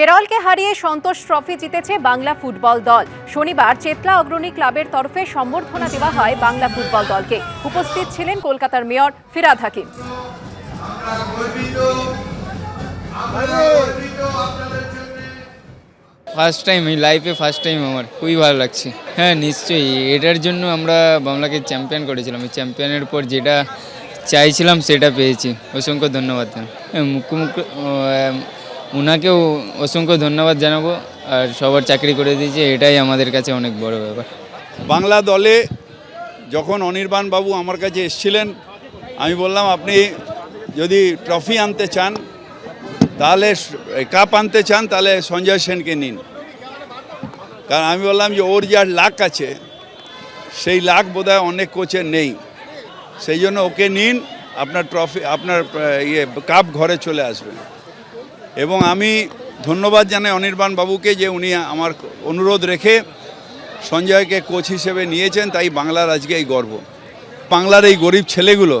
কেরলকে হারিয়ে সন্তোষ ট্রফি জিতেছে বাংলা ফুটবল দল। শনিবার চেতলা অগ্রণী ক্লাবের তরফে সম্বর্ধনা দেওয়া হয় বাংলা ফুটবল দলকে। উপস্থিত ছিলেন কলকাতার mayor Firhad Hakim. First time এই লাইফে ফার্স্ট টাইম আমার খুবই ভালো লাগছে। হ্যাঁ নিশ্চয়ই এটার জন্য আমরা বাংলাকে চ্যাম্পিয়ন করেছিলাম। এই চ্যাম্পিয়নের পর যেটা চাইছিলাম সেটা পেয়েছি। অসংখ্য ধন্যবাদ। হ্যাঁ, মুখ্যমন্ত্রী ওনাকেও অসংখ্য ধন্যবাদ জানাব আর সবার চাকরি করে দিয়েছে, এটাই আমাদের কাছে অনেক বড় ব্যাপার। বাংলা দলে যখন অনির্বাণ বাবু আমার কাছে এসেছিলেন, আমি বললাম, আপনি যদি ট্রফি আনতে চান, তাহলে কাপ আনতে চান, তাহলে সঞ্জয় সেনকে নিন। কারণ আমি বললাম যে, ওর যার লাক আছে, সেই লাক বোধহয় অনেক কোচের নেই। সেই জন্য ওকে নিন, আপনার ট্রফি, আপনার ইয়ে কাপ ঘরে চলে আসবে। এবং আমি ধন্যবাদ জানাই অনির্বাণ বাবুকে যে উনি আমার অনুরোধ রেখে সঞ্জয়কে কোচ হিসেবে নিয়েছেন, তাই বাংলার আজকে এই গর্ব। বাংলার এই গরিব ছেলেগুলো,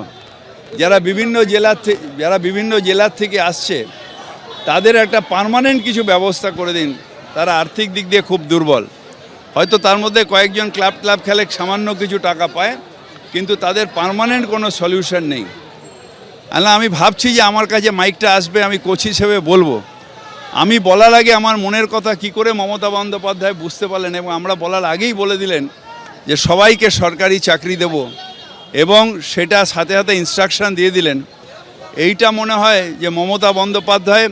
যারা বিভিন্ন জেলার যারা বিভিন্ন জেলার থেকে আসছে, তাদের একটা পার্মানেন্ট কিছু ব্যবস্থা করে দিন। তারা আর্থিক দিক দিয়ে খুব দুর্বল। হয়তো তার মধ্যে কয়েকজন ক্লাব ক্লাব খেলে সামান্য কিছু টাকা পায়, কিন্তু তাদের পার্মানেন্ট কোনো সলিউশন নেই। আল্লাহ, আমি ভাবছি যে আমার কাছে মাইকটা আসবে, আমি কোচ হিসেবে বলব। আমি বলার আগে আমার মনের কথা কি করে মমতা বন্দ্যোপাধ্যায় বুঝতে পারলেন এবং আমরা বলার আগেই বলে দিলেন যে সবাইকে সরকারি চাকরি দেব এবং সেটা সাথে সাথে ইনস্ট্রাকশান দিয়ে দিলেন। এইটা মনে হয় যে মমতা বন্দ্যোপাধ্যায়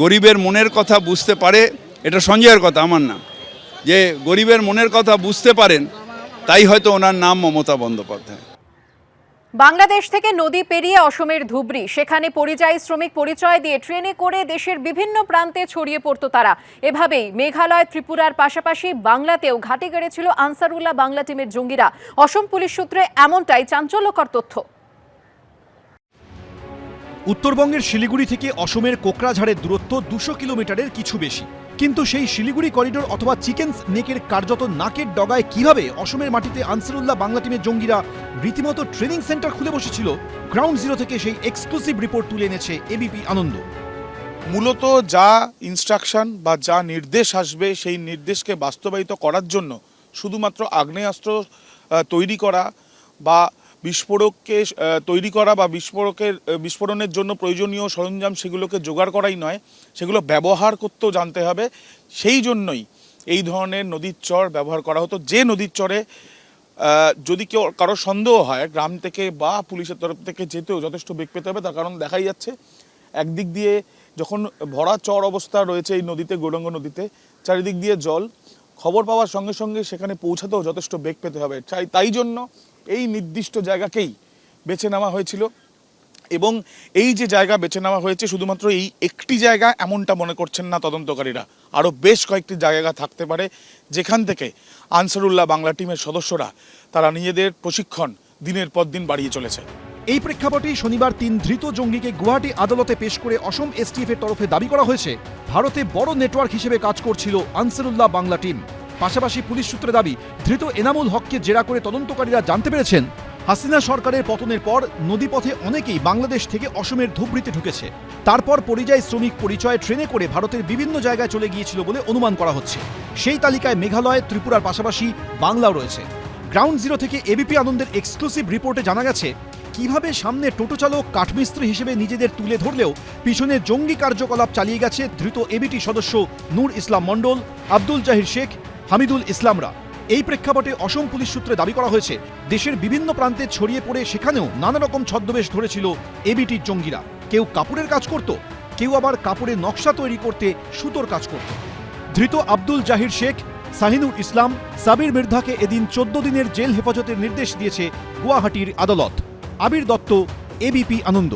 গরিবের মনের কথা বুঝতে পারে, এটা সঞ্জয়ের কথা, আমার না। যে গরিবের মনের কথা বুঝতে পারেন, তাই হয়তো ওনার নাম মমতা বন্দ্যোপাধ্যায়। বাংলাদেশ থেকে নদী পেরিয়ে অসমের ধুবড়ি। সেখানে পরিযায়ী শ্রমিক পরিচয় দিয়ে ট্রেনে করে দেশের বিভিন্ন প্রান্তে ছড়িয়ে পড়তো তারা। এভাবেই মেঘালয়, ত্রিপুরার পাশাপাশি বাংলাতেও ঘাটে গেড়েছিল আনসারুল্লাহ বাংলা টিমের জঙ্গিরা। অসম পুলিশ সূত্রে এমনটাই চাঞ্চল্যকর তথ্য। উত্তরবঙ্গের শিলিগুড়ি থেকে অসমের কোকরাঝাড়ের দূরত্ব দুশো কিলোমিটারের কিছু বেশি। কিন্তু সেই শিলিগুড়ি করিডোর অথবা চিকেন্স নেকের কার্যত নাকের ডগায় কীভাবে অসমের মাটিতে আনসারুল্লাহ বাংলা টিমের জঙ্গিরা রীতিমতো ট্রেনিং সেন্টার খুলে বসেছিল, গ্রাউন্ড জিরো থেকে সেই এক্সক্লুসিভ রিপোর্ট তুলে এনেছে এবিপি আনন্দ। মূলত যা ইনস্ট্রাকশন বা যা নির্দেশ আসবে সেই নির্দেশকে বাস্তবায়িত করার জন্য শুধুমাত্র আগ্নেয়াস্ত্র তৈরি করা বা বিস্ফোরককে তৈরি করা বা বিস্ফোরকের বিস্ফোরণের জন্য প্রয়োজনীয় সরঞ্জাম সেগুলোকে জোগাড় করাই নয়, সেগুলো ব্যবহার করতেও জানতে হবে। সেই জন্যই এই ধরনের নদীর চর ব্যবহার করা হতো। যে নদীর চরে যদি কেউ কারও সন্দেহ হয়, গ্রাম থেকে বা পুলিশের তরফ থেকে যেতেও যথেষ্ট বেগ পেতে হবে। তার কারণ দেখাই যাচ্ছে, একদিক দিয়ে যখন ভরা চর অবস্থা রয়েছে এই নদীতে, গৌরাঙ্গ নদীতে, চারিদিক দিয়ে জল, খবর পাওয়ার সঙ্গে সঙ্গে সেখানে পৌঁছাতেও যথেষ্ট বেগ পেতে হবে। তাই তাই জন্য এই নির্দিষ্ট জায়গাকেই বেছে নেওয়া হয়েছিল। এবং এই যে জায়গা বেছে নেওয়া হয়েছে, শুধুমাত্র এই একটি জায়গা এমনটা মনে করছেন না তদন্তকারীরা। আরও বেশ কয়েকটি জায়গা থাকতে পারে, যেখান থেকে আনসারুল্লাহ বাংলা টিমের সদস্যরা তারা নিজেদের প্রশিক্ষণ দিনের পর দিন বাড়িয়ে চলেছে। এই প্রেক্ষাপটেই শনিবার তিন ধৃত জঙ্গিকে গুয়াহাটি আদালতে পেশ করে অসম এসটিএফ এর তরফে দাবি করা হয়েছে, ভারতে বড় নেটওয়ার্ক হিসেবে কাজ করছিল আনসারুল্লাহ বাংলা টিম। পাশাপাশি পুলিশ সূত্রে দাবি, ধৃত এনামুল হককে জেরা করে তদন্তকারীরা জানতে পেরেছেন, হাসিনা সরকারের পতনের পর নদীপথে অনেকেই বাংলাদেশ থেকে অসমের ধুবড়িতে ঢুকেছে। তারপর পরিযায়ী শ্রমিক পরিচয় ট্রেনে করে ভারতের বিভিন্ন জায়গায় চলে গিয়েছিল বলে অনুমান করা হচ্ছে। সেই তালিকায় মেঘালয়, ত্রিপুরার পাশাপাশি বাংলাও রয়েছে। গ্রাউন্ড জিরো থেকে এবিপি আনন্দের এক্সক্লুসিভ রিপোর্টে জানা গেছে, কীভাবে সামনে টোটো চালক কাঠমিস্ত্রি হিসেবে নিজেদের তুলে ধরলেও পিছনে জঙ্গি কার্যকলাপ চালিয়ে গেছে ধৃত এবিটি সদস্য নূর ইসলাম মণ্ডল, আব্দুল জাহির শেখ হামিদুল ইসলামরা। এই প্রেক্ষাপটে অসম পুলিশ সূত্রে দাবি করা হয়েছে, দেশের বিভিন্ন প্রান্তে ছড়িয়ে পড়ে সেখানেও নানা রকম ছদ্মবেশ ধরেছিল এবিটির জঙ্গিরা। কেউ কাপড়ের কাজ করত, কেউ আবার কাপড়ের নকশা তৈরি করতে সুতোর কাজ করত। ধৃত আব্দুল জাহির শেখ, সাহিনুর ইসলাম, সাবির মির্ধাকে এদিন চোদ্দ দিনের জেল হেফাজতের নির্দেশ দিয়েছে গুয়াহাটির আদালত। আবির দত্ত এবিপি আনন্দ।